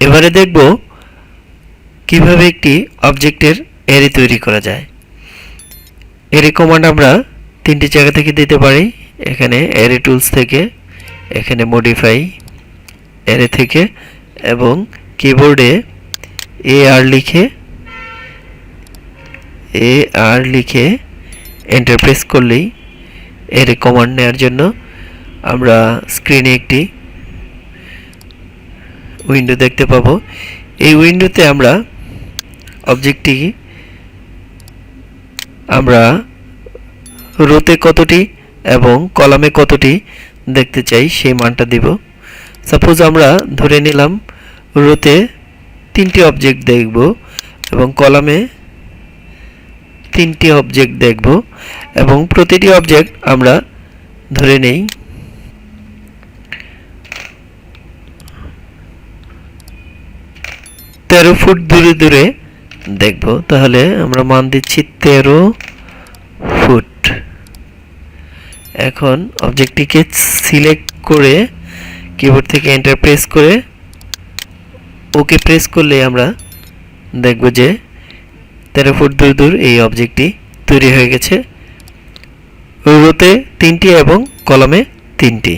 এবারে দেখব কীভাবে একটি অবজেক্টের অ্যারে তৈরি করা যায়। অ্যারে কমান্ড আমরা তিনটি জায়গা থেকে দিতে পারি। এখানে অ্যারে টুলস থেকে, এখানে মডিফাই অ্যারে থেকে এবং কিবোর্ডে এ আর লিখে এ আর লিখে এন্টার প্রেস করলেই এর কমান্ড নেওয়ার জন্য আমরা স্ক্রিনে একটি উইন্ডো দেখতে পাবো। এই উইন্ডোতে আমরা অবজেক্টটি আমরা রোতে কতটি এবং কলামে কতটি দেখতে চাই সেই মানটা দিব। সাপোজ আমরা ধরে নিলাম রোতে তিনটি অবজেক্ট দেখব এবং কলামে তিনটি অবজেক্ট দেখব এবং প্রতিটি অবজেক্ট আমরা ধরে নেই। তেরো ফুট দূরে দূরে দেখব। তাহলে আমরা মান দিচ্ছি তেরো ফুট। এখন অবজেক্টটিকে সিলেক্ট করে কিবোর্ড থেকে এন্টার প্রেস করে ওকে প্রেস করলে আমরা দেখব যে তেরো ফুট দূর দূর এই অবজেক্টটি তৈরি হয়ে গেছে। রোতে তিনটি এবং কলমে তিনটি।